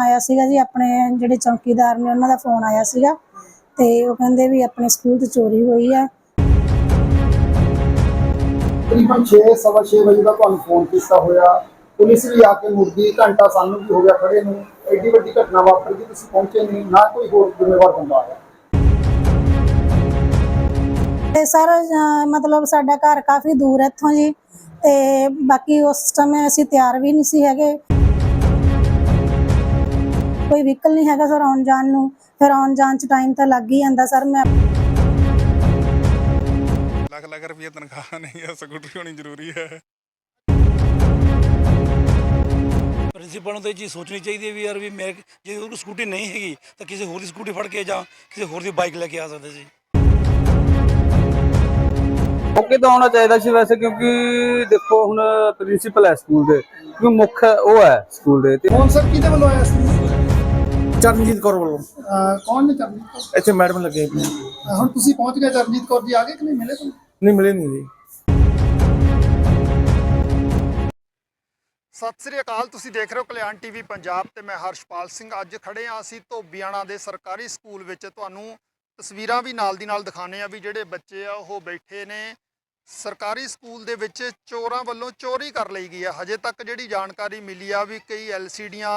ਆਇਆ ਸੀਗਾ ਜੀ ਆਪਣੇ ਜਿਹੜੇ ਚੌਕੀਦਾਰ ਨੇ ਉਹਨਾਂ ਦਾ ਫੋਨ ਆਇਆ ਸੀਗਾ ਤੇ ਉਹ ਕਹਿੰਦੇ ਵੀ ਆਪਣੇ ਸਕੂਲ 'ਚ ਚੋਰੀ ਹੋਈ ਆ। ਤਕਰੀਬਨ 6:30 ਵਜੇ ਦਾ ਤੁਹਾਨੂੰ ਫੋਨ ਕੀਤਾ ਹੋਇਆ। ਪੁਲਿਸ ਵੀ ਆ ਕੇ ਮੁਰਦੀ ਘੰਟਾ ਸਾਨੂੰ ਵੀ ਹੋ ਗਿਆ ਖੜੇ ਨੂੰ। ਐਡੀ ਵੱਡੀ ਘਟਨਾ ਵਾਪਰ ਗਈ ਤੁਸੀਂ ਪਹੁੰਚੇ ਨਹੀਂ ਨਾ ਕੋਈ ਹੋਰ ਜ਼ਿੰਮੇਵਾਰ ਬੰਦਾ ਆਇਆ। ਤੇ ਸਰ ਮਤਲਬ ਸਾਡਾ ਘਰ ਕਾਫੀ ਦੂਰ ਹੈ ਇੱਥੋਂ ਜੀ ਤੇ ਬਾਕੀ ਉਸ ਸਮੇਂ ਅਸੀਂ ਤਿਆਰ ਵੀ ਨਹੀਂ ਸੀ ਹੈਗੇ। ਕੋਈ ਵਹੀਕਲ ਨਹੀਂ ਹੈਗਾ ਸਰ ਆਉਣ ਜਾਣ ਨੂੰ। ਫਿਰ ਆਉਣ ਜਾਣ ਚ ਟਾਈਮ ਤਾਂ ਲੱਗ ਹੀ ਜਾਂਦਾ ਸਰ ਮੈਂ ਲੱਖ ਲੱਖ ਰੁਪਏ ਤਨਖਾਹ ਨਹੀਂ ਹੈ ਸਕੂਟਰੀ ਹੋਣੀ ਜ਼ਰੂਰੀ ਹੈ। ਪ੍ਰਿੰਸੀਪਲ ਨੂੰ ਤਾਂ ਇਹ ਚੀਜ਼ ਸੋਚਣੀ ਚਾਹੀਦੀ ਹੈ ਵੀ ਯਾਰ ਵੀ ਮੈਂ ਜੇ ਉਹਨੂੰ ਸਕੂਟੀ ਨਹੀਂ ਹੈਗੀ ਤਾਂ ਕਿਸੇ ਹੋਰ ਦੀ ਸਕੂਟੀ ਫੜ ਕੇ ਜਾਂ ਕਿਸੇ ਹੋਰ ਦੀ ਬਾਈਕ ਲੈ ਕੇ ਆ ਸਕਦੇ ਸੀ। ਮੌਕੇ ਤਾਂ ਆਉਣਾ ਚਾਹੀਦਾ ਸੀ ਵੈਸੇ ਕਿਉਂਕਿ ਦੇਖੋ ਹੁਣ ਪ੍ਰਿੰਸੀਪਲ ਹੈ ਸਕੂਲ ਦੇ ਕਿਉਂਕਿ ਮੁੱਖ ਉਹ ਹੈ ਸਕੂਲ ਦੇ। ਤੇ ਫੋਨ ਸਰ ਕਿਹਦੇ ਵੱਲੋਂ ਆਇਆ ਸੀ ਚਰਨਜੀਤ ਕੌਰ ਵੱਲੋਂ। ਅਹ ਕੌਣ ਨੇ ਚਰਨਜੀਤ ਕੌਰ? ਇੱਥੇ ਮੈਡਮ ਲੱਗੇ ਪਏ। ਅਹ ਹੁਣ ਤੁਸੀਂ ਪਹੁੰਚ ਗਏ ਚਰਨਜੀਤ ਕੌਰ ਜੀ ਆ ਗਏ ਕਿ ਨਹੀਂ? ਮਿਲੇ ਤੁਹਾਨੂੰ ਨਹੀਂ ਮਿਲੇ ਨਹੀਂ ਜੀ। ਸਤਿ ਸ੍ਰੀ ਅਕਾਲ ਤੁਸੀਂ ਦੇਖ ਰਹੇ ਹੋ ਕਲਿਆਣ ਟੀਵੀ ਪੰਜਾਬ ਤੇ ਮੈਂ ਹਰਸ਼ਪਾਲ ਸਿੰਘ। ਅੱਜ ਖੜੇ ਹਾਂ ਅਸੀਂ ਧੋਬੀਆਣਾ ਦੇ ਸਰਕਾਰੀ ਸਕੂਲ ਵਿੱਚ। ਤੁਹਾਨੂੰ ਤਸਵੀਰਾਂ ਵੀ ਨਾਲ ਦੀ ਨਾਲ ਦਿਖਾਣੇ ਆ ਵੀ ਜਿਹੜੇ ਬੱਚੇ ਆ ਉਹ ਬੈਠੇ ਨੇ। ਸਰਕਾਰੀ ਸਕੂਲ ਦੇ ਵਿੱਚ ਚੋਰਾਂ ਵੱਲੋਂ ਚੋਰੀ ਕਰ ਲਈ ਗਈ ਆ। ਹਜੇ ਤੱਕ ਜਿਹੜੀ ਜਾਣਕਾਰੀ ਮਿਲੀ ਆ ਵੀ ਕਈ ਐਲਸੀਡੀਆਂ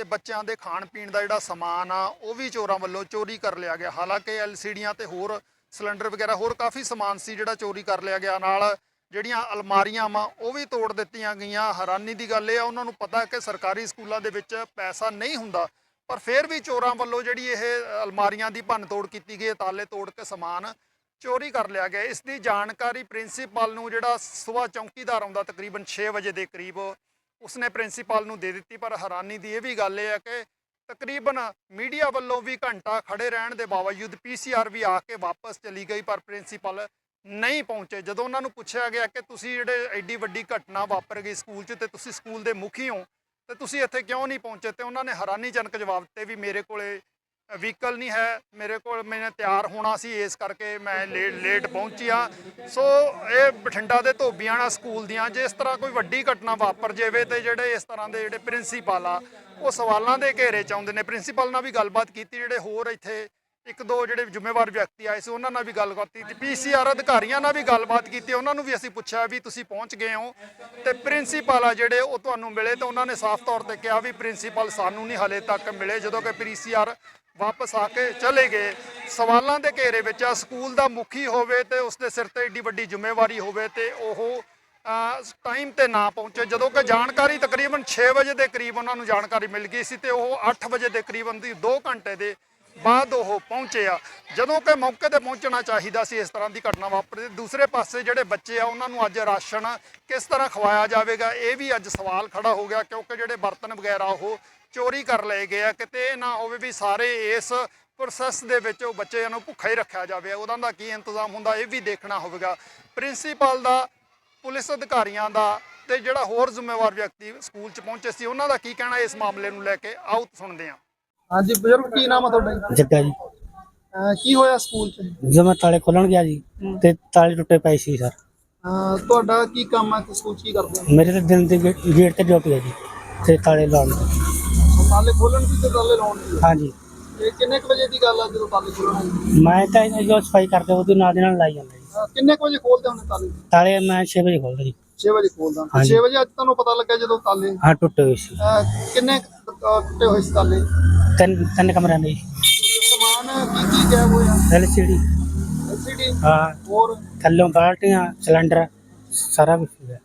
ਤੇ ਬੱਚਿਆਂ ਦੇ ਖਾਣ ਪੀਣ ਦਾ ਜਿਹੜਾ ਸਮਾਨ ਆ ਉਹ ਵੀ ਚੋਰਾਂ ਵੱਲੋਂ ਚੋਰੀ ਕਰ ਲਿਆ ਗਿਆ। ਹਾਲਾਂਕਿ ਐਲਸੀਡੀਆਂ ਤੇ ਹੋਰ ਸਿਲੰਡਰ ਵਗੈਰਾ ਹੋਰ ਕਾਫੀ ਸਮਾਨ ਸੀ ਜਿਹੜਾ ਚੋਰੀ ਕਰ ਲਿਆ ਗਿਆ। ਨਾਲ ਜਿਹੜੀਆਂ ਅਲਮਾਰੀਆਂ ਵਾ ਉਹ ਵੀ ਤੋੜ ਦਿੱਤੀਆਂ ਗਈਆਂ। ਹੈਰਾਨੀ ਦੀ ਗੱਲ ਇਹ ਆ ਉਹਨਾਂ ਨੂੰ ਪਤਾ ਕਿ ਸਰਕਾਰੀ ਸਕੂਲਾਂ ਦੇ ਵਿੱਚ ਪੈਸਾ ਨਹੀਂ ਹੁੰਦਾ। ਪਰ ਫਿਰ ਵੀ ਚੋਰਾਂ ਵੱਲੋਂ ਜਿਹੜੀ ਇਹ ਅਲਮਾਰੀਆਂ ਦੀ ਭੰਨ ਤੋੜ ਕੀਤੀ ਗਈ ਹੈ, ਤਾਲੇ ਤੋੜ ਕੇ ਸਮਾਨ ਚੋਰੀ ਕਰ ਲਿਆ ਗਿਆ। ਇਸ ਦੀ ਜਾਣਕਾਰੀ ਪ੍ਰਿੰਸੀਪਲ ਨੂੰ ਜਿਹੜਾ ਸਵੇਰ ਚੌਂਕੀਦਾਰ ਆਉਂਦਾ ਤਕਰੀਬਨ 6 ਵਜੇ ਦੇ ਕਰੀਬ ਉਸਨੇ ਪ੍ਰਿੰਸੀਪਲ ਨੂੰ ਦੇ ਦਿੱਤੀ, ਪਰ ਹੈਰਾਨੀ ਦੀ ਇਹ ਵੀ ਗੱਲ ਇਹ ਹੈ ਕਿ ਤਕਰੀਬਨ ਮੀਡੀਆ ਵੱਲੋਂ ਵੀ ਘੰਟਾ ਖੜੇ ਰਹਿਣ ਦੇ ਬਾਵਜੂਦ ਪੀਸੀਆਰ ਵੀ ਆ ਕੇ ਵਾਪਸ ਚਲੀ ਗਈ, ਪਰ ਪ੍ਰਿੰਸੀਪਲ ਨਹੀਂ ਪਹੁੰਚੇ। ਜਦੋਂ ਉਹਨਾਂ ਨੂੰ ਪੁੱਛਿਆ ਗਿਆ ਕਿ ਤੁਸੀਂ ਜਿਹੜੇ ਐਡੀ ਵੱਡੀ ਘਟਨਾ ਵਾਪਰ ਗਈ ਸਕੂਲ 'ਚ ਤੇ ਤੁਸੀਂ ਸਕੂਲ ਦੇ ਮੁਖੀ ਹੋ, ਤੇ ਤੁਸੀਂ ਇੱਥੇ ਕਿਉਂ ਨਹੀਂ ਪਹੁੰਚੇ? ਤੇ ਉਹਨਾਂ ਨੇ ਹੈਰਾਨੀਜਨਕ ਜਵਾਬ ਦਿੱਤੇ ਵੀ ਮੇਰੇ ਕੋਲੇ ਵਹੀਕਲ ਨਹੀਂ ਹੈ, ਮੇਰੇ ਕੋਲ ਮੈਨੇ ਤਿਆਰ ਹੋਣਾ ਸੀ, ਇਸ ਕਰਕੇ ਮੈਂ ਲੇਟ ਲੇਟ ਪਹੁੰਚਿਆ ਸੋ ਇਹ ਬਠਿੰਡਾ ਦੇ ਧੋਬੀਆਣਾ ਸਕੂਲ ਦੀਆਂ ਜੇ ਇਸ ਤਰ੍ਹਾਂ ਕੋਈ ਵੱਡੀ ਘਟਨਾ ਵਾਪਰ ਜਾਵੇ ਤੇ ਜਿਹੜੇ ਇਸ ਤਰ੍ਹਾਂ ਦੇ ਜਿਹੜੇ ਪ੍ਰਿੰਸੀਪਲ ਆ, ਉਹ ਸਵਾਲਾਂ ਦੇ ਘੇਰੇ ਚ ਆਉਂਦੇ ਨੇ। ਪ੍ਰਿੰਸੀਪਲ ਨਾਲ ਵੀ ਗੱਲਬਾਤ ਕੀਤੀ, ਜਿਹੜੇ ਹੋਰ ਇੱਥੇ ਇੱਕ ਦੋ ਜਿਹੜੇ ਜ਼ਿੰਮੇਵਾਰ ਵਿਅਕਤੀ ਆਏ ਸੀ, ਉਹਨਾਂ ਨਾਲ ਵੀ ਗੱਲਬਾਤ ਕੀਤੀ ਪੀਸੀਆਰ ਅਧਿਕਾਰੀਆਂ ਨਾਲ ਵੀ ਗੱਲਬਾਤ ਕੀਤੀ, ਉਹਨਾਂ ਨੂੰ ਵੀ ਅਸੀਂ ਪੁੱਛਿਆ ਵੀ ਤੁਸੀਂ ਪਹੁੰਚ ਗਏ ਹੋ ਤੇ ਪ੍ਰਿੰਸੀਪਲ ਆ ਜਿਹੜੇ ਉਹ ਤੁਹਾਨੂੰ ਮਿਲੇ ਤਾਂ ਉਹਨਾਂ ਨੇ ਸਾਫ਼ ਤੌਰ ਤੇ ਕਿਹਾ ਵੀ ਪ੍ਰਿੰਸੀਪਲ ਸਾਨੂੰ ਨਹੀਂ ਹਲੇ ਤੱਕ ਮਿਲੇ, ਜਦੋਂ ਕਿ ਪੀਸੀਆਰ ਵਾਪਸ ਆ ਕੇ ਚਲੇ ਗਏ। ਸਵਾਲਾਂ ਦੇ ਘੇਰੇ ਵਿੱਚ ਆ, ਸਕੂਲ ਦਾ ਮੁਖੀ ਹੋਵੇ ਤੇ ਉਸ ਦੇ ਸਿਰ ਤੇ ਏਡੀ ਵੱਡੀ ਜ਼ਿੰਮੇਵਾਰੀ ਹੋਵੇ ਤੇ ਉਹ ਟਾਈਮ ਤੇ ਨਾ ਪਹੁੰਚੇ। ਜਦੋਂ ਕਿ ਜਾਣਕਾਰੀ ਤਕਰੀਬਨ 6 ਵਜੇ ਦੇ ਕਰੀਬ ਉਹਨਾਂ ਨੂੰ ਜਾਣਕਾਰੀ ਮਿਲ ਗਈ ਸੀ ਤੇ ਉਹ 8 ਵਜੇ ਦੇ ਕਰੀਬਨ ਦੀ 2 ਘੰਟੇ ਦੇ ਬਾਅਦ ਉਹ ਪਹੁੰਚੇ ਆ। ਜਦੋਂ ਕਿ ਮੌਕੇ ਤੇ ਪਹੁੰਚਣਾ ਚਾਹੀਦਾ ਸੀ, ਇਸ ਤਰ੍ਹਾਂ ਦੀ ਘਟਨਾ ਵਾਪਰੀ। ਦੂਸਰੇ ਪਾਸੇ ਜਿਹੜੇ ਬੱਚੇ ਆ, ਉਹਨਾਂ ਨੂੰ ਅੱਜ ਰਾਸ਼ਨ ਕਿਸ ਤਰ੍ਹਾਂ ਖਵਾਇਆ ਜਾਵੇਗਾ, ਇਹ ਵੀ ਅੱਜ ਸਵਾਲ ਖੜਾ ਹੋ ਗਿਆ, ਕਿਉਂਕਿ ਜਿਹੜੇ ਬਰਤਨ ਵਗੈਰਾ ਉਹ ਚੋਰੀ ਕਰ ਲਏ ਗਏ ਆ। ਕਿਤੇ ਇਹ ਨਾ ਹੋਵੇ ਵੀ ਸਾਰੇ ਇਸ ਪ੍ਰੋਸੈਸ ਦੇ ਵਿੱਚ ਉਹ ਬੱਚਿਆਂ ਨੂੰ ਭੁੱਖਾ ਹੀ ਰੱਖਿਆ ਜਾਵੇ। ਉਹਨਾਂ ਦਾ ਕੀ ਇੰਤਜ਼ਾਮ ਹੁੰਦਾ, ਇਹ ਵੀ ਦੇਖਣਾ ਹੋਵੇਗਾ। ਪ੍ਰਿੰਸੀਪਲ ਦਾ, ਪੁਲਿਸ ਅਧਿਕਾਰੀਆਂ ਦਾ ਤੇ ਜਿਹੜਾ ਹੋਰ ਜ਼ਿੰਮੇਵਾਰ ਵਿਅਕਤੀ ਸਕੂਲ 'ਚ ਪਹੁੰਚੇ ਸੀ, ਉਹਨਾਂ ਦਾ ਕੀ ਕਹਿਣਾ ਇਸ ਮਾਮਲੇ ਨੂੰ ਲੈ ਕੇ? ਆਓ ਸੁਣਦੇ ਹਾਂ। ਹਾਂਜੀ ਬਜ਼ੁਰਗ ਕੀ ਨਾਮ ਆ ਤੁਹਾਡਾ ਜੱਗਾ ਜੀ। ਕੀ ਹੋਇਆ ਸਕੂਲ 'ਚ? ਜਦੋਂ ਮੈਂ ਤਾਲੇ ਖੋਲਣ ਗਿਆ ਜੀ ਤੇ ਤਾਲੇ ਟੁੱਟੇ ਪਏ ਸੀ ਸਰ। ਤੁਹਾਡਾ ਕੀ ਕੰਮ ਹੈ ਸਕੂਲ 'ਚ ਕੀ ਕਰਦੇ ਮੇਰੇ ਤੇ ਦਿਨ ਦੀ ਗੇਟ ਤੇ ਡਿਊਟੀ ਹੈ ਜੀ ਤੇ ਤਾਲੇ ਲਾਉਣ ਦੀ। ਹੋ ਤਾਲੇ ਖੋਲਣ ਦੀ ਤੇ ਤਾਲੇ ਲਾਉਣ ਦੀ। ਹਾਂਜੀ। ਇਹ ਕਿੰਨੇ ਕੁ ਵਜੇ ਦੀ ਗੱਲ ਆ ਜਦੋਂ ਤਾਲੇ ਖੋਲਣ ਮੈਂ ਤਾਂ ਇਹ ਜੋ ਸਫ਼ਾਈ ਕਰਦੇ ਉਹਦੇ ਨਾਲ ਦੀ ਨਾਲ ਲਾਈ ਜਾਂਦਾ ਜੀ। ਕਿੰਨੇ ਕੁ ਵਜੇ ਖੋਲਦੇ ਹੁੰਦੇ ਤਾਲੇ? ਤਾਲੇ ਮੈਂ 6 ਵਜੇ ਖੋਲਦਾ ਜੀ। 6 ਵਜੇ ਖੋਲਦਾ ਹਾਂਜੀ। 6 ਵਜੇ ਅੱਜ ਤੁਹਾਨੂੰ ਪਤਾ ਲੱਗਾ ਜਦੋਂ ਤਾਲੇ ਹਾਂ ਟੁੱਟੇ ਹੋਏ ਸੀ। ਅਹ ਕਿੰਨੇ ਕੁ, ਅਹ, ਟੁੱਟੇ ਹੋਏ ਸੀ ਤਾਲੇ? ਤਿੰਨ ਤਿੰਨ ਕਮਰਿਆਂ ਦੇ ਜੀ। ਸਮਾਨ ਕੀ ਕੀ ਗਾਇਬ ਹੋਇਆ ਐਲਸੀਡੀ ਐਲਸੀਡੀ ਹਾਂ। ਹੋਰ? ਥੱਲੋਂ ਬਾਲਟੀਆਂ ਸਿਲੰਡਰ ਸਾਰਾ ਕੁਝ ਸੀਗਾ।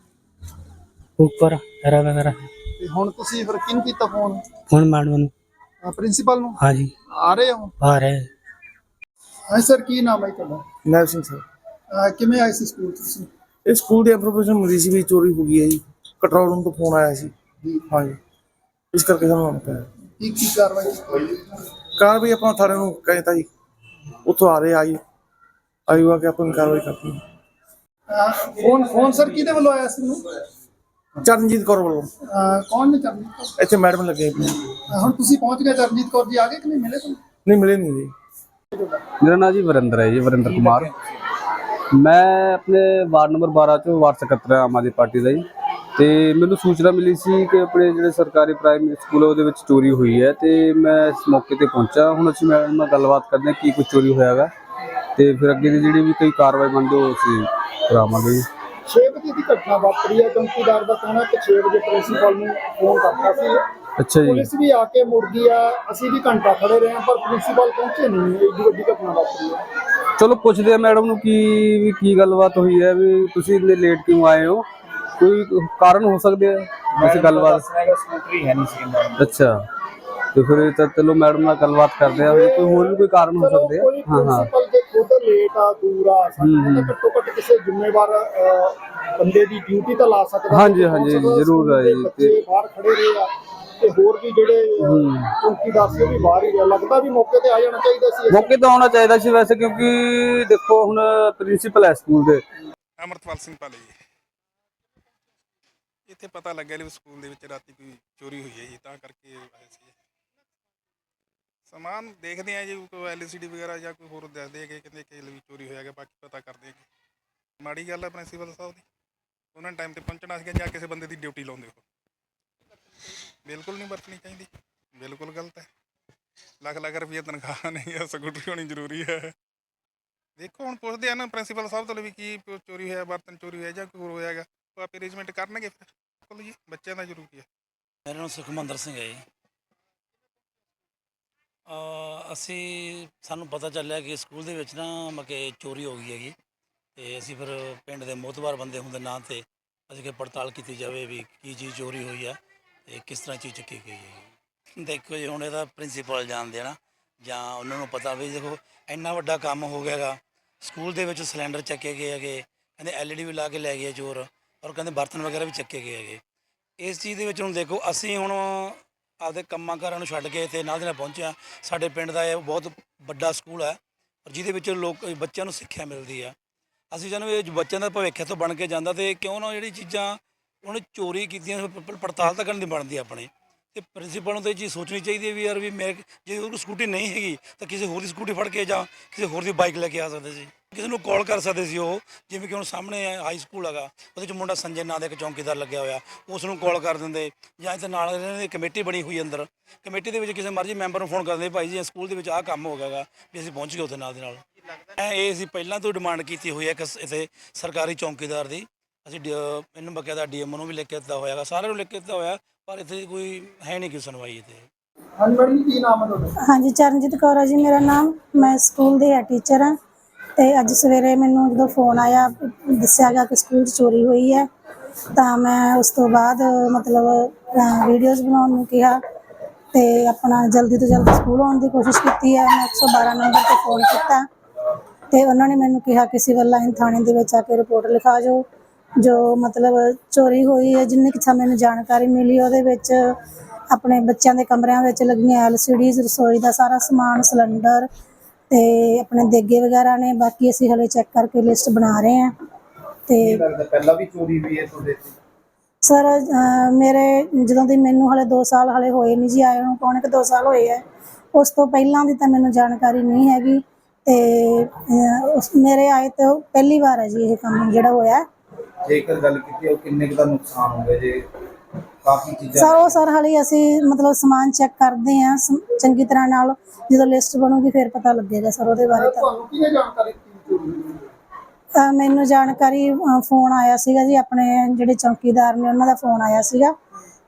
ਉੱਪਰ ਰਾ ਵਗੈਰਾ। ਤੇ ਹੁਣ ਤੁਸੀਂ ਫਿਰ ਕਿਹਨੂੰ ਕੀਤਾ ਫੋਨ? ਹੁਣ ਮੈਡਮ ਨੂੰ। ਪ੍ਰਿੰਸੀਪਲ ਨੂੰ? ਹਾਂਜੀ ਆ ਰਹੇ ਹੋ? ਆ ਰਹੇ। ਹਾਂ ਸਰ ਕੀ ਨਾਮ ਹੈ ਤੁਹਾਡਾ? ਨੈਬ ਸਿੰਘ ਸਰ। ਅਹ ਕਿਵੇਂ ਆਏ ਸੀ ਸਕੂਲ ਤੁਸੀਂ? ਇਹ ਸਕੂਲ ਦੀ ਇਨਫੋਰਮੇਸ਼ਨ ਮਿਲੀ ਸੀ ਵੀ ਚੋਰੀ ਹੋ ਗਈ ਹੈ ਜੀ। ਕੰਟਰੋਲ ਰੂਮ ਤੋਂ ਫੋਨ ਆਇਆ ਸੀ। ਹਾਂਜੀ ਇਸ ਕਰਕੇ ਸਾਨੂੰ ਆਉਣਾ ਪਿਆ। ਕੀ ਕੀ ਕਾਰਵਾਈ ਕੀਤੀ? ਕਾਰ ਵੀ ਆਪਾਂ ਥਾਣੇ ਨੂੰ ਕਹਿੰਦਾ ਜੀ। ਉੱਥੋਂ ਆ ਰਹੇ ਆਈ ਆਈ ਆ ਕੇ ਆਪਾਂ ਕਾਰਵਾਈ ਕਰਨੀ ਫੋਨ ਫੋਨ ਸਰ ਕਿਹਦੇ ਵੱਲੋਂ ਆਇਆ ਸੀ ਨੂੰ ਚਰਨਜੀਤ ਕੌਰ ਵੱਲੋਂ। ਅਹ ਕੌਣ ਨੇ ਚਰਨਜੀਤ ਕੌਰ? ਇੱਥੇ ਮੈਡਮ ਲੱਗੇ ਪਏ। ਅਹ ਹੁਣ ਤੁਸੀਂ ਪਹੁੰਚ ਗਏ ਚਰਨਜੀਤ ਕੌਰ ਜੀ ਆ ਗਏ ਕਿ ਨਹੀਂ? ਮਿਲੇ ਤੁਹਾਨੂੰ? ਨਹੀਂ ਮਿਲੇ ਨਹੀਂ ਜੀ। ਮੇਰਾ ਨਾਮ ਜੀ ਵਰਿੰਦਰ ਹੈ ਜੀ ਵਰਿੰਦਰ ਕੁਮਾਰ। ਮੈਂ ਆਪਣੇ ਵਾਰਡ ਨੰਬਰ 12 ਚੋਂ ਵਾਰਡ ਸਕੱਤਰ ਹਾਂ ਆਮ ਆਦਮੀ ਪਾਰਟੀ ਦਾ ਜੀ। ਤੇ ਮੈਨੂੰ ਸੂਚਨਾ ਮਿਲੀ ਸੀ ਕਿ ਆਪਣੇ ਜਿਹੜੇ ਸਰਕਾਰੀ ਪ੍ਰਾਇਮਰੀ ਸਕੂਲ ਉਹਦੇ ਵਿੱਚ ਚੋਰੀ ਹੋਈ ਹੈ ਤੇ ਮੈਂ ਇਸ ਮੌਕੇ ਤੇ ਪਹੁੰਚਾ। ਹੁਣ ਅਸੀਂ ਮੈਡਮ ਨਾਲ ਗੱਲਬਾਤ ਕਰਦੇ ਹਾਂ ਕੀ ਕੁਝ ਚੋਰੀ ਹੋਇਆਗਾ ਤੇ ਫਿਰ ਅੱਗੇ ਦੀ ਜਿਹੜੀ ਵੀ ਕੋਈ ਕਾਰਵਾਈ ਬਣਦੀ ਉਹ ਅਸੀਂ ਕਰਾਵਾਂਗੇ ਜੀ। 6 ਵਜੇ ਦੀ ਘਟਨਾ ਵਾਪਰੀ ਹੈ। ਚੌਂਕੀਦਾਰ ਦਾ ਕਹਿਣਾ ਕਿ 6 ਵਜੇ ਪ੍ਰਿੰਸੀਪਲ ਨੂੰ ਫੋਨ ਕਰਤਾ ਸੀ। ਅੱਛਾ ਜੀ। ਪੁਲਿਸ ਵੀ ਆ ਕੇ ਮੁੜ ਗਈ ਆ। ਅਸੀਂ ਵੀ ਘੰਟਾ ਖੜੇ ਰਹੇ ਹਾਂ ਪਰ ਪ੍ਰਿੰਸੀਪਲ ਪਹੁੰਚੇ ਨਹੀਂ। ਏਡੀ ਵੱਡੀ ਘਟਨਾ ਵਾਪਰੀ ਹੈ। ਚਲੋ ਪੁੱਛਦੇ ਆ ਮੈਡਮ ਨੂੰ ਕੀ ਵੀ ਕੀ ਗੱਲਬਾਤ ਹੋਈ ਹੈ ਵੀ ਤੁਸੀਂ ਇੰਨੇ ਲੇਟ ਕਿਉਂ ਆਏ ਹੋ? ਕੋਈ ਕਾਰਨ ਹੋ ਸਕਦੇ ਆ? ਇਸ ਗੱਲਬਾਤ? ਸਕੂਟਰੀ ਹੈ ਨਹੀਂ ਸੀ ਅੱਛਾ। ਤੇ ਫਿਰ ਇਹ ਤਾਂ ਚਲੋ ਮੈਡਮ ਨਾਲ ਗੱਲਬਾਤ ਕਰਦੇ ਆ ਵੀ ਕੋਈ ਹੋਰ ਵੀ ਕੋਈ ਕਾਰਨ ਹੋ ਸਕਦੇ ਆ? ਹਾਂ ਹਾਂ। ਪ੍ਰਿੰਸੀਪਲ ਜੇ ਖੁਦ ਲੇਟ ਆ ਦੂਰ ਆ ਸਾਨੂੰ ਤਾਂ ਘੱਟੋ ਘੱਟ ਕਿਸੇ ਜ਼ਿੰਮੇਵਾਰ ਅਹ, ਬੰਦੇ ਦੀ ਡਿਊਟੀ ਤਾਂ ਲਾ ਸਕਦਾ। ਹਾਂਜੀ, ਕਿ ਹਾਂਜੀ, ਕੌਣ ਸਕਦਾ ਜ਼ਰੂਰ ਆ ਦੇ ਜੀ, ਬੱਚੇ ਬਾਹਰ ਖੜੇ ਰਹੇ ਆ ਤੇ ਹੋਰ ਵੀ ਜਿਹੜੇ ਅਹ, ਚੌਂਕੀਦਾਰ ਸੀ ਉਹ ਵੀ ਬਾਹਰ ਹੀ ਰਿਹਾ ਲੱਗਦਾ ਵੀ ਮੌਕੇ ਤੇ ਆ ਜਾਣਾ ਚਾਹੀਦਾ ਸੀ। ਮੌਕੇ ਤੇ ਆਉਣਾ ਚਾਹੀਦਾ ਸੀ ਵੈਸੇ ਕਿਉਂਕਿ ਦੇਖੋ ਹੁਣ ਪ੍ਰਿੰਸੀਪਲ ਹੈ ਸਕੂਲ ਦੇ। ਅਮਰਤਪਾਲ ਸਿੰਘ ਪਾਲੇ ਜੀ। ਇੱਥੇ ਪਤਾ ਲੱਗਿਆ ਵੀ ਸਕੂਲ ਦੇ ਵਿੱਚ ਰਾਤੀ ਕੋਈ ਚੋਰੀ ਹੋਈ ਹੈ ਜੀ, ਤਾਂ ਕਰਕੇ ਆਏ ਸੀ ਸਮਾਨ ਦੇਖਦੇ ਆ ਜੀ, ਕੋਈ ਐਲਸੀਡੀ ਵਗੈਰਾ ਜਾਂ ਕੋਈ ਹੋਰ ਦੱਸਦੇ ਆ ਕਿ ਕਹਿੰਦੇ ਕਿ ਵੀ ਚੋਰੀ ਹੋਇਆ ਗਿਆ ਬਾਕੀ ਪਤਾ ਕਰਦੇ ਹੈਗੇ। ਮਾੜੀ ਗੱਲ ਹੈ ਪ੍ਰਿੰਸੀਪਲ ਸਾਹਿਬ ਦੀ। ਉਹਨਾਂ ਨੇ ਟਾਈਮ ਤੇ ਪਹੁੰਚਣਾ ਸੀਗਾ, ਜਾਂ ਕਿਸੇ ਬੰਦੇ ਦੀ ਡਿਊਟੀ ਲਾਉਂਦੇ ਹੋ ਬਿਲਕੁਲ ਨਹੀਂ ਵਰਤਣੀ ਚਾਹੀਦੀ। ਬਿਲਕੁਲ ਗਲਤ ਹੈ। ਲੱਖ ਲੱਖ ਰੁਪਏ ਤਨਖਾਹ ਨਹੀਂ ਹੈ ਸਕੂਟਰੀ ਹੋਣੀ ਜ਼ਰੂਰੀ ਹੈ। ਦੇਖੋ, ਹੁਣ ਪੁੱਛਦੇ ਆ ਨਾ, ਪ੍ਰਿੰਸੀਪਲ ਸਾਹਿਬ ਤੋਂ ਵੀ ਕੀ ਚੋਰੀ ਹੋਇਆ, ਬਰਤਨ ਚੋਰੀ ਹੋਇਆ ਜਾਂ ਕੋਈ ਹੋਰ ਹੋਇਆਗਾ ਉਹ ਆਪੇ ਅਰੇਂਜਮੈਂਟ ਕਰਨਗੇ ਫਿਰ। ਬਿਲਕੁਲ ਜੀ ਬੱਚਿਆਂ ਦਾ ਜ਼ਰੂਰੀ ਹੈ ਮੇਰਾ ਨਾਮ ਸੁਖਮੰਦਰ ਸਿੰਘ ਹੈ ਜੀ। ਅ, ਅਸੀਂ ਸਾਨੂੰ ਪਤਾ ਚੱਲਿਆ ਕਿ ਸਕੂਲ ਦੇ ਵਿੱਚ ਨਾ ਮਕੇ ਚੋਰੀ ਹੋ ਗਈ ਹੈਗੀ। ਤੇ ਅਸੀਂ ਫਿਰ ਪਿੰਡ ਦੇ ਮੋਤਬਾਰ ਬੰਦੇ ਹੁੰਦੇ ਨਾਂ ਤੇ ਅਸੀਂ ਕਿ ਪੜਤਾਲ ਕੀਤੀ ਜਾਵੇ ਵੀ ਕੀ ਚੀਜ਼ ਚੋਰੀ ਹੋਈ ਹੈ ਤੇ ਕਿਸ ਤਰ੍ਹਾਂ ਚੀਜ਼ ਚੱਕੀ ਗਈ ਹੈ ਦੇਖੋ ਜੀ ਹੁਣ ਇਹਦਾ ਪ੍ਰਿੰਸੀਪਲ ਜਾਣਦੇ ਆ ਨਾ ਜਾਂ ਉਹਨਾਂ ਨੂੰ ਪਤਾ ਵੀ ਦੇਖੋ ਇੰਨਾ ਵੱਡਾ ਕੰਮ ਹੋ ਗਿਆਗਾ। ਸਕੂਲ ਦੇ ਵਿੱਚ ਸਿਲੰਡਰ ਚੱਕੇ ਗਏ ਹੈਗੇ ਕਹਿੰਦੇ ਐਲਈਡੀ ਵੀ ਲਾ ਕੇ ਲੈ ਗਏ ਚੋਰ। ਔਰ ਕਹਿੰਦੇ ਬਰਤਨ ਵਗੈਰਾ ਵੀ ਚੱਕੇ ਗਏ ਹੈਗੇ। ਇਸ ਚੀਜ਼ ਦੇ ਵਿੱਚ ਹੁਣ ਦੇਖੋ, ਅਸੀਂ ਹੁਣ ਆਪਦੇ ਕੰਮਾਂ ਕਾਰਾਂ ਨੂੰ ਛੱਡ ਕੇ ਇੱਥੇ ਨਾਲ ਦੇ ਨਾਲ ਪਹੁੰਚਿਆ ਸਾਡੇ ਪਿੰਡ ਦਾ ਇਹ ਬਹੁਤ ਵੱਡਾ ਸਕੂਲ ਹੈ, ਔਰ ਜਿਹਦੇ ਵਿੱਚ ਲੋਕ, ਬੱਚਿਆਂ ਨੂੰ ਸਿੱਖਿਆ ਮਿਲਦੀ ਆ ਅਸੀਂ ਜਾਨੂੰ ਇਹ ਬੱਚਿਆਂ ਦਾ ਭਵਿੱਖ ਤੋਂ ਬਣ ਕੇ ਜਾਂਦਾ ਤੇ ਕਿਉਂ ਨਾ ਜਿਹੜੀ ਚੀਜ਼ਾਂ ਉਹਨੇ ਚੋਰੀ ਕੀਤੀਆਂ, ਪੜਤਾਲ ਤਾਂ ਕਰਨ ਦੀ ਬਣਦੀ ਆ ਆਪਣੇ। ਤੇ ਪ੍ਰਿੰਸੀਪਲ ਨੂੰ ਤਾਂ ਇਹ ਚੀਜ਼ ਸੋਚਣੀ ਚਾਹੀਦੀ ਹੈ ਵੀ ਯਾਰ ਵੀ ਮੈਂ ਜੇ ਉਹਨੂੰ ਸਕੂਟੀ ਨਹੀਂ ਹੈਗੀ ਤਾਂ ਕਿਸੇ ਹੋਰ ਦੀ ਸਕੂਟੀ ਫੜ ਕੇ ਜਾਂ ਕਿਸੇ ਹੋਰ ਦੀ ਬਾਈਕ ਲੈ ਕੇ ਆ ਸਕਦੇ ਸੀ। ਕਿਸੇ ਨੂੰ ਕਾਲ ਕਰ ਸਕਦੇ ਸੀ ਉਹ, ਜਿਵੇਂ ਕਿ ਹੁਣ ਸਾਹਮਣੇ ਹਾਈ ਸਕੂਲ ਹੈਗਾ, ਉਹਦੇ ਚ ਮੁੰਡਾ ਸੰਜੇ ਨਾਂ ਦਾ ਇੱਕ ਚੌਂਕੀਦਾਰ ਲੱਗਿਆ ਹੋਇਆ, ਉਸ ਨੂੰ ਕਾਲ ਕਰ ਦਿੰਦੇ, ਜਾਂ ਇੱਥੇ ਨਾਲ ਇਹਨਾਂ ਦੀ ਕਮੇਟੀ ਬਣੀ ਹੋਈ ਅੰਦਰ। ਕਮੇਟੀ ਦੇ ਵਿੱਚ ਕਿਸੇ ਮਰਜ਼ੀ ਮੈਂਬਰ ਨੂੰ ਫੋਨ ਕਰਦੇ ਭਾਈ ਜੀ ਸਕੂਲ ਦੇ ਵਿੱਚ ਆਹ ਕੰਮ ਹੋ ਗਿਆਗਾ ਵੀ ਅਸੀਂ ਪਹੁੰਚ ਗਏ ਉੱਥੇ ਨਾਲ ਦੇ ਨਾਲ। ਐ ਇਹ ਅਸੀਂ ਪਹਿਲਾਂ ਤੋਂ ਡਿਮਾਂਡ ਕੀਤੀ ਹੋਈ ਹੈ ਕਿ ਇੱਥੇ ਸਰਕਾਰੀ ਚੌਂਕੀਦਾਰ ਦੀ। ਅਸੀਂ ਡੀ- ਇਹਨੂੰ ਬਕਾਇਦਾ ਡੀਐਮ ਨੂੰ ਵੀ ਲਿਖ ਕੇ ਦਿੱਤਾ ਹੋਇਆਗਾ ਸਾਰਿਆਂ ਨੂੰ ਲਿਖ ਕੇ ਦਿੱਤਾ ਹੋਇਆ ਪਰ ਇੱਥੇ ਕੋਈ ਹੈ ਨਹੀਂ ਕੋਈ ਸੁਣਵਾਈ ਇੱਥੇ। ਹਾਂਜੀ ਮੈਡਮ ਜੀ ਕੀ ਨਾਮ ਹੈ ਤੁਹਾਡਾ? ਹਾਂਜੀ ਚਰਨਜੀਤ ਕੌਰ ਹੈ ਜੀ ਮੇਰਾ ਨਾਮ। ਮੈਂ ਸਕੂਲ ਦੀ ਹੈਡ ਟੀਚਰ ਹਾਂ ਤੇ ਅੱਜ ਸਵੇਰੇ ਮੈਨੂੰ ਜਦੋਂ ਫੋਨ ਆਇਆ ਦੱਸਿਆ ਗਿਆ ਕਿ ਸਕੂਲ 'ਚ ਚੋਰੀ ਹੋਈ ਹੈ ਤਾਂ ਮੈਂ ਉਸ ਤੋਂ ਬਾਅਦ ਮਤਲਬ ਵੀਡੀਓਜ਼ ਬਣਾਉਣ ਨੂੰ ਕਿਹਾ ਤੇ ਆਪਣਾ ਜਲਦੀ ਤੋਂ ਜਲਦੀ ਸਕੂਲ ਆਉਣ ਦੀ ਕੋਸ਼ਿਸ਼ ਕੀਤੀ ਹੈ। ਮੈਂ 112 ਨੰਬਰ ਤੇ ਫੋਨ ਕੀਤਾ ਤੇ ਉਹਨਾਂ ਨੇ ਮੈਨੂੰ ਕਿਹਾ ਕਿ ਸਿਵਲ ਲਾਈਨ ਥਾਣੇ ਦੇ ਵਿੱਚ ਆ ਕੇ ਰਿਪੋਰਟ ਲਿਖਾ ਜਾਓ ਜੋ ਮਤਲਬ ਚੋਰੀ ਹੋਈ ਹੈ ਜਿੰਨੀ ਕਿ ਮੈਨੂੰ ਜਾਣਕਾਰੀ ਮਿਲੀ ਉਹਦੇ ਵਿੱਚ ਆਪਣੇ ਬੱਚਿਆਂ ਦੇ ਕਮਰਿਆਂ ਵਿੱਚ ਲੱਗੀਆਂ ਐਲਸੀਡੀਜ਼ ਰਸੋਈ ਦਾ ਸਾਰਾ ਸਮਾਨ ਸਿਲੰਡਰ ਤੇ ਆਪਣੇ ਦੇਗੇ ਵਗੈਰਾ ਨੇ ਬਾਕੀ ਅਸੀਂ ਹਲੇ ਚੈੱਕ ਕਰਕੇ ਲਿਸਟ ਬਣਾ ਰਹੇ ਹਾਂ ਤੇ ਲੱਗਦਾ ਪਹਿਲਾਂ ਵੀ ਚੋਰੀ ਹੋਈ ਹੈ ਤੁਹਾਡੇ ਤੇ ਸਰ ਅਹ ਮੇਰੇ ਜਦੋਂ ਦੀ ਮੈਨੂੰ ਹਲੇ 2 ਸਾਲ ਹਲੇ ਹੋਏ ਨਹੀਂ ਜੀ ਆਏ ਨੂੰ ਪੌਣੇ ਕਿ 2 ਸਾਲ ਹੋਏ ਆ ਉਸ ਤੋਂ ਪਹਿਲਾਂ ਦੀ ਤਾਂ ਮੈਨੂੰ ਜਾਣਕਾਰੀ ਨਹੀਂ ਹੈਗੀ ਤੇ ਅਹ ਉਸ ਮੇਰੇ ਆਏ ਤੋਂ ਪਹਿਲੀ ਵਾਰ ਹੈ ਜੀ ਇਹ ਕੰਮ ਜਿਹੜਾ ਹੋਇਆ। ਜੇਕਰ ਗੱਲ ਕੀਤੀ ਉਹ ਕਿੰਨੇ ਕੁ ਦਾ ਨੁਕਸਾਨ ਹੋ ਗਿਆ ਜੇ ਕਾਫੀ ਚੀਜ਼ਾਂ ਸਰ ਉਹ ਸਰ ਹਾਲੇ ਅਸੀਂ ਮਤਲਬ ਸਮਾਨ ਚੈੱਕ ਕਰਦੇ ਸਮ- ਚੰਗੀ ਤਰ੍ਹਾਂ ਨਾਲ ਜਦੋਂ ਲਿਸਟ ਬਣੂਗੀ ਫਿਰ ਪਤਾ ਲੱਗੇਗਾ ਸਰ ਉਹਦੇ ਬਾਰੇ ਤਾਂ। ਤੁਹਾਨੂੰ ਕਿਹਨੇ ਜਾਣਕਾਰੀ ਦਿੱਤੀ ਚੋਰੀ ਹੋਈ ਹੈ? ਅਹ ਮੈਨੂੰ ਜਾਣਕਾਰੀ ਅਹ ਫੋਨ ਆਇਆ ਸੀਗਾ ਜੀ ਆਪਣੇ ਜਿਹੜੇ ਚੌਕੀਦਾਰ ਨੇ ਉਹਨਾਂ ਦਾ ਫੋਨ ਆਇਆ ਸੀਗਾ।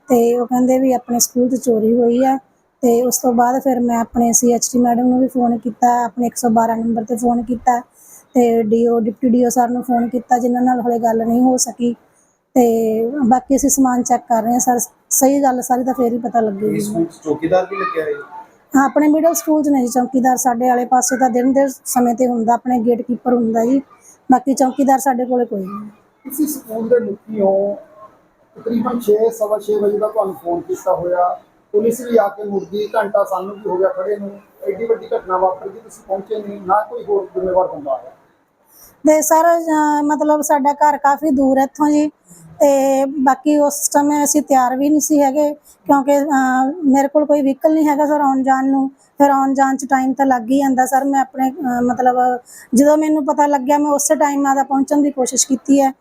ਤੇ ਉਹ ਕਹਿੰਦੇ ਵੀ ਆਪਣੇ ਸਕੂਲ 'ਚ ਚੋਰੀ ਹੋਈ ਆ। ਤੇ ਉਸ ਤੋਂ ਬਾਅਦ ਫਿਰ ਮੈਂ ਆਪਣੇ ਸੀਐਚਟੀ ਮੈਡਮ ਨੂੰ ਵੀ ਫੋਨ ਕੀਤਾ ਆਪਣੇ 112 ਨੰਬਰ ਤੇ ਫੋਨ ਕੀਤਾ। ਤੇ ਡੀਓ ਡਿਪਟੀ ਡੀਓ ਸਰ ਨੂੰ ਫੋਨ ਕੀਤਾ ਜਿਨ੍ਹਾਂ ਨਾਲ ਹਲੇ ਗੱਲ ਨਹੀਂ ਹੋ ਸਕੀ। ਤੇ ਬਾਕੀ ਅਸੀਂ ਸਮਾਨ ਚੈੱਕ ਕਰ ਰਹੇ ਹਾਂ ਸਰ। ਸਹੀ ਗੱਲ ਸਾਰੀ ਤਾਂ ਫੇਰ ਹੀ ਪਤਾ ਲੱਗੇਗੀ। ਸਕੂਲ 'ਚ ਚੌਕੀਦਾਰ ਵੀ ਲੱਗਿਆ ਹੈ ਹਾਂ ਆਪਣੇ ਮਿਡਲ ਸਕੂਲ 'ਚ ਨੇ ਜੀ। ਚੌਕੀਦਾਰ ਸਾਡੇ ਵਾਲੇ ਪਾਸੇ ਤਾਂ ਦਿਨ ਦੇ ਸਮੇਂ ਤੇ ਹੁੰਦਾ ਆਪਣੇ ਗੇਟ ਕੀਪਰ ਹੁੰਦਾ ਜੀ। ਬਾਕੀ ਚੌਕੀਦਾਰ ਸਾਡੇ ਕੋਲੇ ਕੋਈ ਨਹੀਂ। ਤੁਸੀਂ ਸਕੂਲ ਦੇ ਮੁਖੀ ਹੋ। ਤਕਰੀਬਨ 6 ਸਵਾ ਛੇ ਵਜੇ ਦਾ ਤੁਹਾਨੂੰ ਫੋਨ ਕੀਤਾ ਹੋਇਆ। ਪੁਲਿਸ ਵੀ ਆ ਕੇ ਮੁੜ ਗਈ ਘੰਟਾ ਸਾਨੂੰ ਵੀ ਹੋ ਗਿਆ ਖੜੇ ਨੂੰ। ਐਡੀ ਵੱਡੀ ਘਟਨਾ ਵਾਪਰ ਗਈ ਤੁਸੀਂ ਪਹੁੰਚੇ ਨਹੀਂ। ਨਾ ਕੋਈ ਹੋਰ ਜ਼ਿੰਮੇਵਾਰ ਬੰਦਾ ਆਇਆ। ਤੇ ਸਰ ਮਤਲਬ ਸਾਡਾ ਘਰ ਕਾਫੀ ਦੂਰ ਹੈ ਇੱਥੋਂ ਜੀ। ਤੇ ਬਾਕੀ ਉਸ ਸਮੇਂ ਅਸੀਂ ਤਿਆਰ ਵੀ ਨਹੀਂ ਸੀ ਹੈਗੇ ਕਿਉਂਕਿ ਮੇਰੇ ਕੋਲ ਕੋਈ ਵਹੀਕਲ ਨਹੀਂ ਹੈਗਾ ਸਰ ਆਉਣ ਜਾਣ ਨੂੰ। ਫਿਰ ਆਉਣ ਜਾਣ ਚ ਟਾਈਮ ਤਾਂ ਲੱਗ ਹੀ ਜਾਂਦਾ ਸਰ। ਮੈਂ ਆਪਣੇ ਮਤਲਬ ਜਦੋਂ ਮੈਨੂੰ ਪਤਾ ਲੱਗਿਆ ਮੈਂ ਉਸੇ ਟਾਈਮ ਆਦਾ ਪਹੁੰਚਣ ਦੀ ਕੋਸ਼ਿਸ਼ ਕੀਤੀ ਹੈ।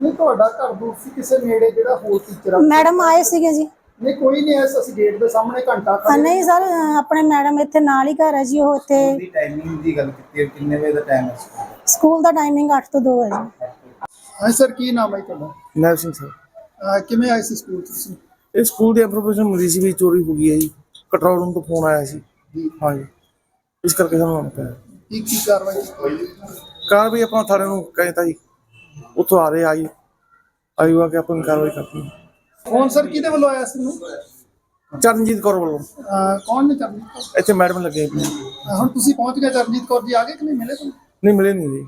ਨਹੀਂ ਤੁਹਾਡਾ ਘਰ ਦੂਰ ਸੀ ਕਿਸੇ ਨੇੜੇ ਜਿਹੜਾ ਹੋਰ ਟੀਚਰ ਮੈਡਮ ਆਏ ਸੀਗੇ ਜੀ। ਨਹੀਂ ਕੋਈ ਨਹੀਂ ਐਸ ਅਸੀਂ ਗੇਟ ਦੇ ਸਾਹਮਣੇ ਘੰਟਾ ਹਾਂ ਨਹੀਂ ਸਰ ਆਪਣੇ ਮੈਡਮ ਇੱਥੇ ਨਾਲ ਹੀ ਘਰ ਹੈ ਜੀ ਉਹ ਇੱਥੇ। ਦੀ ਟਾਈਮਿੰਗ ਦੀ ਗੱਲ ਕੀਤੀ ਹੈ ਕਿੰਨੇ ਵਜੇ ਦਾ ਟਾਈਮ ਹੈ ਸਕੂਲ ਦਾ? ਸਕੂਲ ਦਾ ਟਾਈਮਿੰਗ 8 ਤੋਂ 2 ਹੈ ਜੀ। ਹਾਂ ਸਰ ਕੀ ਨਾਮ ਹੈ ਤੁਹਾਡਾ? ਨੈਬ ਸਿੰਘ ਸਰ। ਅਹ ਕਿਵੇਂ ਆਏ ਸੀ ਸਕੂਲ ਤੁਸੀਂ? ਇਹ ਸਕੂਲ ਦੀ ਇਨਫੋਰਮੇਸ਼ਨ ਮਿਲੀ ਸੀ ਵੀ ਚੋਰੀ ਹੋ ਗਈ ਹੈ ਜੀ। ਕੰਟਰੋਲ ਰੂਮ ਤੋਂ ਫੋਨ ਆਇਆ ਸੀ। ਹਾਂਜੀ ਇਸ ਕਰਕੇ ਸਾਨੂੰ ਆਉਣਾ ਪਿਆ। ਕੀ ਕੀ ਕਾਰਵਾਈ ਹੋਈ ਕਾਰ ਵੀ ਆਪਾਂ ਥਾਣੇ ਨੂੰ ਕਹਿੰਦਾ ਜੀ। ਉੱਥੋਂ ਆ ਰਹੇ ਆਈ। ਆਈ ਆ ਕੇ ਆਪਾਂ ਨੂੰ ਕਾਰਵਾਈ ਕਰਨੀ ਹੈ। Phone sir? ਕਿਹਦੇ ਵੱਲੋਂ ਆਇਆ ਸੀ ਨੂੰ ਚਰਨਜੀਤ ਕੌਰ ਵੱਲੋਂ। ਅਹ ਕੌਣ ਨੇ ਚਰਨਜੀਤ ਕੌਰ? ਇੱਥੇ ਮੈਡਮ ਲੱਗੇ ਅਹ ਹੁਣ ਤੁਸੀਂ ਪਹੁੰਚ ਗਏ ਚਰਨਜੀਤ ਕੌਰ ਜੀ ਆ ਗਏ ਕਿ ਨਹੀਂ? ਮਿਲੇ ਤੁਹਾਨੂੰ? ਨਹੀਂ ਮਿਲੇ ਨਹੀਂ ਜੀ।